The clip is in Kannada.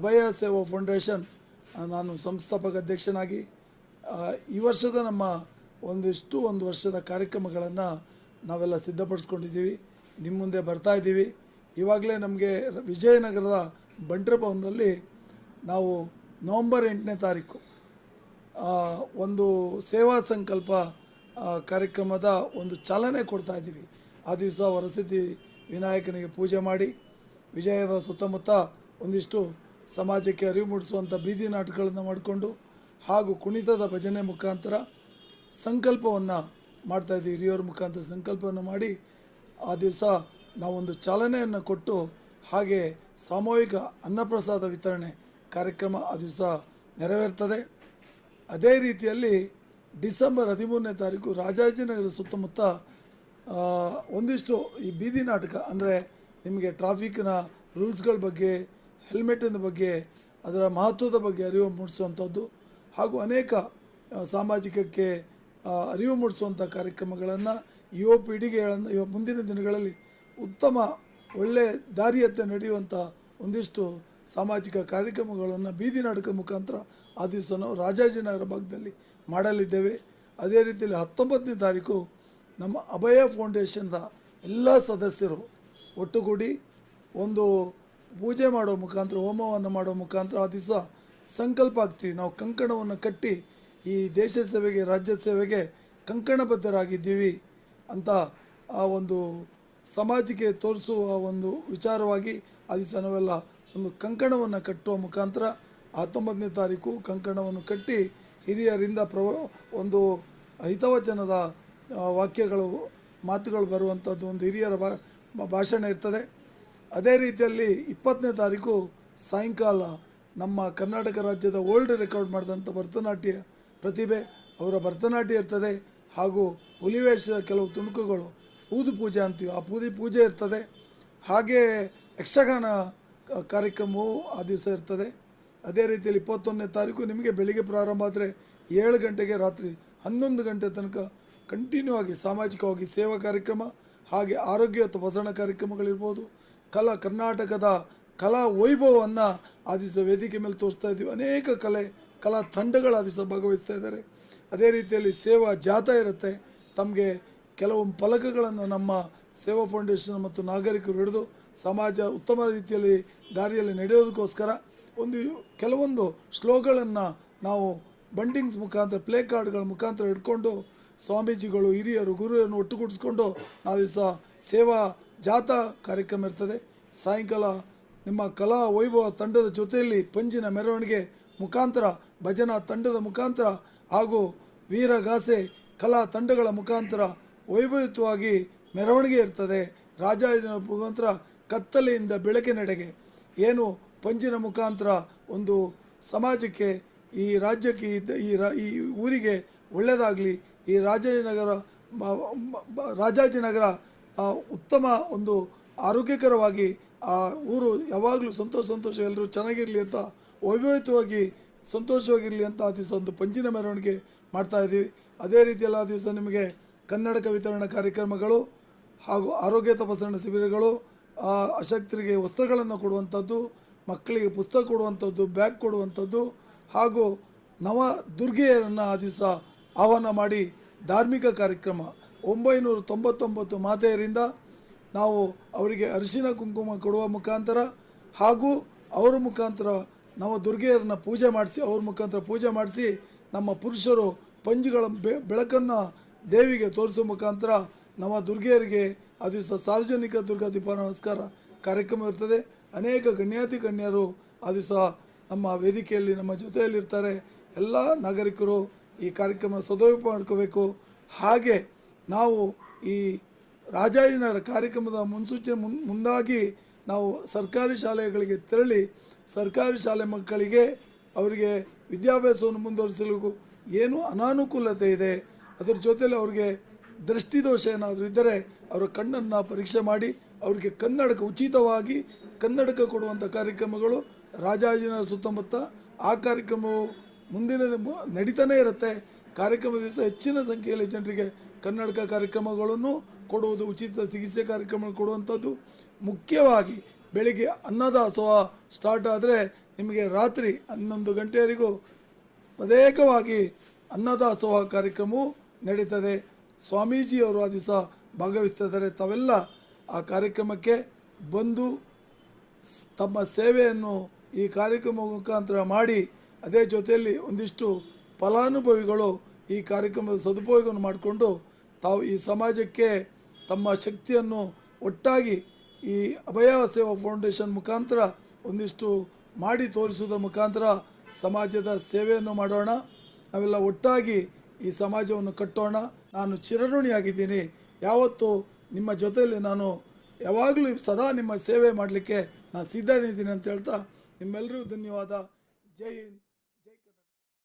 ಅಭಯ ಸೇವಾ ಫೌಂಡೇಶನ್ ನಾನು ಸಂಸ್ಥಾಪಕ ಅಧ್ಯಕ್ಷನಾಗಿ ಈ ವರ್ಷದ ನಮ್ಮ ಒಂದಿಷ್ಟು ಒಂದು ವರ್ಷದ ಕಾರ್ಯಕ್ರಮಗಳನ್ನು ನಾವೆಲ್ಲ ಸಿದ್ಧಪಡಿಸ್ಕೊಂಡಿದ್ದೀವಿ. ನಿಮ್ಮ ಮುಂದೆ ಬರ್ತಾ ಇದ್ದೀವಿ. ಇವಾಗಲೇ ನಮಗೆ ವಿಜಯನಗರದ ಬಂಟ್ರ ಭವನದಲ್ಲಿ ನಾವು ನವಂಬರ್ ಎಂಟನೇ ತಾರೀಕು ಒಂದು ಸೇವಾ ಸಂಕಲ್ಪ ಕಾರ್ಯಕ್ರಮದ ಒಂದು ಚಾಲನೆ ಕೊಡ್ತಾ ಇದ್ದೀವಿ. ಆ ದಿವಸ ವರಸಿದ್ಧಿ ವಿನಾಯಕನಿಗೆ ಪೂಜೆ ಮಾಡಿ ವಿಜಯದ ಸುತ್ತಮುತ್ತ ಒಂದಿಷ್ಟು ಸಮಾಜಕ್ಕೆ ಅರಿವು ಮೂಡಿಸುವಂಥ ಬೀದಿ ನಾಟಕಗಳನ್ನು ಮಾಡಿಕೊಂಡು ಹಾಗೂ ಕುಣಿತದ ಭಜನೆ ಮುಖಾಂತರ ಸಂಕಲ್ಪವನ್ನು ಮಾಡ್ತಾಯಿದ್ದೀವಿ ಹಿರಿಯವ್ರ ಮುಖಾಂತರ ಸಂಕಲ್ಪವನ್ನು ಮಾಡಿ ಆ ದಿವಸ ನಾವೊಂದು ಚಾಲನೆಯನ್ನು ಕೊಟ್ಟು ಹಾಗೆ ಸಾಮೂಹಿಕ ಅನ್ನಪ್ರಸಾದ ವಿತರಣೆ ಕಾರ್ಯಕ್ರಮ ಆ ದಿವಸ ನೆರವೇರ್ತದೆ. ಅದೇ ರೀತಿಯಲ್ಲಿ ಡಿಸೆಂಬರ್ ಹದಿಮೂರನೇ ತಾರೀಕು ರಾಜಾಜಿನಗರ ಸುತ್ತಮುತ್ತ ಒಂದಿಷ್ಟು ಈ ಬೀದಿ ನಾಟಕ ಅಂದರೆ ನಿಮಗೆ ಟ್ರಾಫಿಕ್ನ ರೂಲ್ಸ್ಗಳ ಬಗ್ಗೆ ಹೆಲ್ಮೆಟಿನ ಬಗ್ಗೆ, ಅದರ ಮಹತ್ವದ ಬಗ್ಗೆ ಅರಿವು ಮೂಡಿಸುವಂಥದ್ದು ಹಾಗೂ ಅನೇಕ ಸಾಮಾಜಿಕಕ್ಕೆ ಅರಿವು ಮೂಡಿಸುವಂಥ ಕಾರ್ಯಕ್ರಮಗಳನ್ನು ಯುವ ಪೀಳಿಗೆಗಳನ್ನು ಇವ ಮುಂದಿನ ದಿನಗಳಲ್ಲಿ ಉತ್ತಮ ಒಳ್ಳೆ ದಾರಿಯತ್ತ ನಡೆಯುವಂಥ ಒಂದಿಷ್ಟು ಸಾಮಾಜಿಕ ಕಾರ್ಯಕ್ರಮಗಳನ್ನು ಬೀದಿ ನಾಟಕ ಮುಖಾಂತರ ಆ ದಿವಸ ನಾವು ರಾಜಾಜಿನಗರ ಭಾಗದಲ್ಲಿ ಮಾಡಲಿದ್ದೇವೆ. ಅದೇ ರೀತಿಯಲ್ಲಿ ಹತ್ತೊಂಬತ್ತನೇ ತಾರೀಕು ನಮ್ಮ ಅಭಯ ಫೌಂಡೇಶನ್ದ ಎಲ್ಲ ಸದಸ್ಯರು ಒಟ್ಟುಗೂಡಿ ಒಂದು ಪೂಜೆ ಮಾಡೋ ಮುಖಾಂತರ, ಹೋಮವನ್ನು ಮಾಡೋ ಮುಖಾಂತರ ಆ ದಿವಸ ಸಂಕಲ್ಪ ಆಗ್ತೀವಿ. ನಾವು ಕಂಕಣವನ್ನು ಕಟ್ಟಿ ಈ ದೇಶ ಸೇವೆಗೆ, ರಾಜ್ಯ ಸೇವೆಗೆ ಕಂಕಣಬದ್ಧರಾಗಿದ್ದೀವಿ ಅಂತ ಆ ಒಂದು ಸಮಾಜಕ್ಕೆ ತೋರಿಸುವ ಒಂದು ವಿಚಾರವಾಗಿ ಆ ದಿವಸ ನಾವೆಲ್ಲ ಒಂದು ಕಂಕಣವನ್ನು ಕಟ್ಟುವ ಮುಖಾಂತರ ಹತ್ತೊಂಬತ್ತನೇ ತಾರೀಕು ಕಂಕಣವನ್ನು ಕಟ್ಟಿ ಹಿರಿಯರಿಂದ ಪ್ರವ, ಒಂದು ಹಿತವಚನದ ವಾಕ್ಯಗಳು, ಮಾತುಗಳು ಬರುವಂಥದ್ದು ಒಂದು ಹಿರಿಯರ ಭಾಷಣ ಇರ್ತದೆ. ಅದೇ ರೀತಿಯಲ್ಲಿ ಇಪ್ಪತ್ತನೇ ತಾರೀಕು ಸಾಯಂಕಾಲ ನಮ್ಮ ಕರ್ನಾಟಕ ರಾಜ್ಯದ ಓಲ್ಡ್ ರೆಕಾರ್ಡ್ ಮಾಡಿದಂಥ ಭರತನಾಟ್ಯ ಪ್ರತಿಭೆ ಅವರ ಭರತನಾಟ್ಯ ಇರ್ತದೆ ಹಾಗೂ ಹುಲಿವೇಷದ ಕೆಲವು ತುಣುಕುಗಳು ಊದು ಪೂಜೆ ಅಂತೀವಿ. ಆ ಪೂದಿ ಪೂಜೆ ಇರ್ತದೆ. ಹಾಗೆ ಯಕ್ಷಗಾನ ಕಾರ್ಯಕ್ರಮವು ಆ ದಿವಸ ಇರ್ತದೆ. ಅದೇ ರೀತಿಯಲ್ಲಿ ಇಪ್ಪತ್ತೊಂದನೇ ತಾರೀಕು ನಿಮಗೆ ಬೆಳಿಗ್ಗೆ ಪ್ರಾರಂಭ ಆದರೆ ಏಳು ಗಂಟೆಗೆ ರಾತ್ರಿ ಹನ್ನೊಂದು ಗಂಟೆ ತನಕ ಕಂಟಿನ್ಯೂ ಆಗಿ ಸಾಮಾಜಿಕವಾಗಿ ಸೇವಾ ಕಾರ್ಯಕ್ರಮ, ಹಾಗೆ ಆರೋಗ್ಯ ಅಥವಾ ತಪಾಸಣ ಕಾರ್ಯಕ್ರಮಗಳಿರ್ಬೋದು. ಕಲಾ ಕರ್ನಾಟಕದ ಕಲಾ ವೈಭವವನ್ನು ಆ ದಿವಸ ವೇದಿಕೆ ಮೇಲೆ ತೋರಿಸ್ತಾ ಇದ್ದೀವಿ. ಅನೇಕ ಕಲೆ, ಕಲಾ ತಂಡಗಳು ಆ ದಿವಸ ಭಾಗವಹಿಸ್ತಾ ಇದ್ದಾರೆ. ಅದೇ ರೀತಿಯಲ್ಲಿ ಸೇವಾ ಜಾಥಾ ಇರುತ್ತೆ. ತಮಗೆ ಕೆಲವು ಫಲಕಗಳನ್ನು ನಮ್ಮ ಸೇವಾ ಫೌಂಡೇಶನ್ ಮತ್ತು ನಾಗರಿಕರು ಹಿಡಿದು ಸಮಾಜ ಉತ್ತಮ ರೀತಿಯಲ್ಲಿ ದಾರಿಯಲ್ಲಿ ನಡೆಯೋದಕ್ಕೋಸ್ಕರ ಒಂದು ಕೆಲವೊಂದು ಶ್ಲೋಗಳನ್ನು ನಾವು ಬಂಡಿಂಗ್ಸ್ ಮುಖಾಂತರ, ಪ್ಲೇ ಕಾರ್ಡ್ಗಳ ಮುಖಾಂತರ ಹಿಡ್ಕೊಂಡು ಸ್ವಾಮೀಜಿಗಳು, ಹಿರಿಯರು ಗುರುವನ್ನು ಒಟ್ಟುಗೂಡಿಸ್ಕೊಂಡು ಆ ದಿವಸ ಸೇವಾ ಜಾಥಾ ಕಾರ್ಯಕ್ರಮ ಇರ್ತದೆ. ಸಾಯಂಕಾಲ ನಿಮ್ಮ ಕಲಾ ವೈಭವ ತಂಡದ ಜೊತೆಯಲ್ಲಿ ಪಂಜಿನ ಮೆರವಣಿಗೆ ಮುಖಾಂತರ, ಭಜನಾ ತಂಡದ ಮುಖಾಂತರ ಹಾಗೂ ವೀರಗಾಸೆ ಕಲಾ ತಂಡಗಳ ಮುಖಾಂತರ ವೈಭವಯುತವಾಗಿ ಮೆರವಣಿಗೆ ಇರ್ತದೆ. ರಾಜಾಜಿನ ಮುಖಾಂತರ ಕತ್ತಲೆಯಿಂದ ಬೆಳಕಿನೆಡೆಗೆ ಏನು ಪಂಜಿನ ಮುಖಾಂತರ ಒಂದು ಸಮಾಜಕ್ಕೆ, ಈ ರಾಜ್ಯಕ್ಕೆ, ಈ ಈ ಊರಿಗೆ ಒಳ್ಳೆಯದಾಗಲಿ, ಈ ರಾಜಾಜಿನಗರ ರಾಜಾಜಿನಗರ ಉತ್ತಮ ಒಂದು ಆರೋಗ್ಯಕರವಾಗಿ ಆ ಊರು ಯಾವಾಗಲೂ ಸಂತೋಷ ಸಂತೋಷ ಎಲ್ಲರೂ ಚೆನ್ನಾಗಿರಲಿ ಅಂತ ವೈಭವಿತವಾಗಿ ಸಂತೋಷವಾಗಿರಲಿ ಅಂತ ಆ ದಿವಸ ಒಂದು ಪಂಜಿನ ಮೆರವಣಿಗೆ ಮಾಡ್ತಾ ಇದ್ದೀವಿ. ಅದೇ ರೀತಿಯಲ್ಲಿ ಆ ದಿವಸ ನಿಮಗೆ ಕನ್ನಡಕ ವಿತರಣಾ ಕಾರ್ಯಕ್ರಮಗಳು ಹಾಗೂ ಆರೋಗ್ಯ ತಪಾಸಣಾ ಶಿಬಿರಗಳು ಅಶಕ್ತರಿಗೆ ವಸ್ತ್ರಗಳನ್ನು ಕೊಡುವಂಥದ್ದು, ಮಕ್ಕಳಿಗೆ ಪುಸ್ತಕ ಕೊಡುವಂಥದ್ದು, ಬ್ಯಾಗ್ ಕೊಡುವಂಥದ್ದು ಹಾಗೂ ನವ ದುರ್ಗೆಯರನ್ನು ಆ ದಿವಸ ಆಹ್ವಾನ ಮಾಡಿ ಧಾರ್ಮಿಕ ಕಾರ್ಯಕ್ರಮ ಒಂಬೈನೂರ ತೊಂಬತ್ತೊಂಬತ್ತು ಮಾತೆಯರಿಂದ ನಾವು ಅವರಿಗೆ ಅರಿಶಿನ ಕುಂಕುಮ ಕೊಡುವ ಮುಖಾಂತರ ಹಾಗೂ ಅವರ ಮುಖಾಂತರ ನವ ದುರ್ಗೆಯರನ್ನ ಪೂಜೆ ಮಾಡಿಸಿ, ಅವ್ರ ಮುಖಾಂತರ ಪೂಜೆ ಮಾಡಿಸಿ ನಮ್ಮ ಪುರುಷರು ಪಂಜುಗಳ ಬೆ, ಬೆಳಕನ್ನು ದೇವಿಗೆ ತೋರಿಸುವ ಮುಖಾಂತರ ನಮ್ಮ ದುರ್ಗೆಯರಿಗೆ ಆ ದಿವಸ ಸಾರ್ವಜನಿಕ ದುರ್ಗಾ ದೀಪ ನಮಸ್ಕಾರ ಕಾರ್ಯಕ್ರಮ ಇರ್ತದೆ. ಅನೇಕ ಗಣ್ಯಾತಿ ಗಣ್ಯರು ಆ ದಿವಸ ನಮ್ಮ ವೇದಿಕೆಯಲ್ಲಿ, ನಮ್ಮ ಜೊತೆಯಲ್ಲಿರ್ತಾರೆ. ಎಲ್ಲ ನಾಗರಿಕರು ಈ ಕಾರ್ಯಕ್ರಮ ಸದುಪಯೋಗ ಮಾಡ್ಕೋಬೇಕು. ಹಾಗೆ ನಾವು ಈ ರಾಜಾಜಿನರ ಕಾರ್ಯಕ್ರಮದ ಮುನ್ಸೂಚನೆ ಮುನ್, ಮುಂದಾಗಿ ನಾವು ಸರ್ಕಾರಿ ಶಾಲೆಗಳಿಗೆ ತೆರಳಿ ಸರ್ಕಾರಿ ಶಾಲೆ ಮಕ್ಕಳಿಗೆ ಅವರಿಗೆ ವಿದ್ಯಾಭ್ಯಾಸವನ್ನು ಮುಂದುವರಿಸಲು ಏನು ಅನಾನುಕೂಲತೆ ಇದೆ. ಅದರ ಜೊತೆಯಲ್ಲಿ ಅವ್ರಿಗೆ ದೃಷ್ಟಿದೋಷ ಏನಾದರೂ ಇದ್ದರೆ ಅವರ ಕಣ್ಣನ್ನು ಪರೀಕ್ಷೆ ಮಾಡಿ ಅವರಿಗೆ ಕನ್ನಡಕ ಉಚಿತವಾಗಿ ಕನ್ನಡಕ ಕೊಡುವಂಥ ಕಾರ್ಯಕ್ರಮಗಳು ರಾಜಾಜಿನ ಸುತ್ತಮುತ್ತ ಆ ಕಾರ್ಯಕ್ರಮವು ಮುಂದಿನ ನಡೀತಾನೇ ಇರುತ್ತೆ. ಕಾರ್ಯಕ್ರಮದ ದಿವಸ ಹೆಚ್ಚಿನ ಸಂಖ್ಯೆಯಲ್ಲಿ ಜನರಿಗೆ ಕನ್ನಡಕ ಕಾರ್ಯಕ್ರಮಗಳನ್ನು ಕೊಡುವುದು, ಉಚಿತ ಚಿಕಿತ್ಸೆ ಕಾರ್ಯಕ್ರಮ ಕೊಡುವಂಥದ್ದು. ಮುಖ್ಯವಾಗಿ ಬೆಳಿಗ್ಗೆ ಅನ್ನದಾಸೋಹ ಸ್ಟಾರ್ಟ್ ಆದರೆ ನಿಮಗೆ ರಾತ್ರಿ ಹನ್ನೊಂದು ಗಂಟೆಯವರೆಗೂ ತದೇಕವಾಗಿ ಅನ್ನದಾಸೋಹ ಕಾರ್ಯಕ್ರಮವು ನಡೀತದೆ. ಸ್ವಾಮೀಜಿಯವರು ಆ ದಿವಸ ಭಾಗವಹಿಸ್ತಿದ್ದಾರೆ. ತಾವೆಲ್ಲ ಆ ಕಾರ್ಯಕ್ರಮಕ್ಕೆ ಬಂದು ತಮ್ಮ ಸೇವೆಯನ್ನು ಈ ಕಾರ್ಯಕ್ರಮ ಮುಖಾಂತರ ಮಾಡಿ, ಅದೇ ಜೊತೆಯಲ್ಲಿ ಒಂದಿಷ್ಟು ಫಲಾನುಭವಿಗಳು ಈ ಕಾರ್ಯಕ್ರಮದ ಸದುಪಯೋಗವನ್ನು ಮಾಡಿಕೊಂಡು ತಾವು ಈ ಸಮಾಜಕ್ಕೆ ತಮ್ಮ ಶಕ್ತಿಯನ್ನು ಒಟ್ಟಾಗಿ ಈ ಅಭಯ ಸೇವಾ ಫೌಂಡೇಶನ್ ಮುಖಾಂತರ ಒಂದಿಷ್ಟು ಮಾಡಿ ತೋರಿಸುವುದರ ಮುಖಾಂತರ ಸಮಾಜದ ಸೇವೆಯನ್ನು ಮಾಡೋಣ. ನಾವೆಲ್ಲ ಒಟ್ಟಾಗಿ ಈ ಸಮಾಜವನ್ನು ಕಟ್ಟೋಣ. ನಾನು ಚಿರಋಣಿಯಾಗಿದ್ದೀನಿ. ಯಾವತ್ತೂ ನಿಮ್ಮ ಜೊತೆಯಲ್ಲಿ ನಾನು ಯಾವಾಗಲೂ ಸದಾ ನಿಮ್ಮ ಸೇವೆ ಮಾಡಲಿಕ್ಕೆ ನಾನು ಸಿದ್ಧನಿದ್ದೀನಿ ಅಂತ ಹೇಳ್ತಾ ನಿಮ್ಮೆಲ್ಲರಿಗೂ ಧನ್ಯವಾದ. ಜೈ ಹಿಂದ್.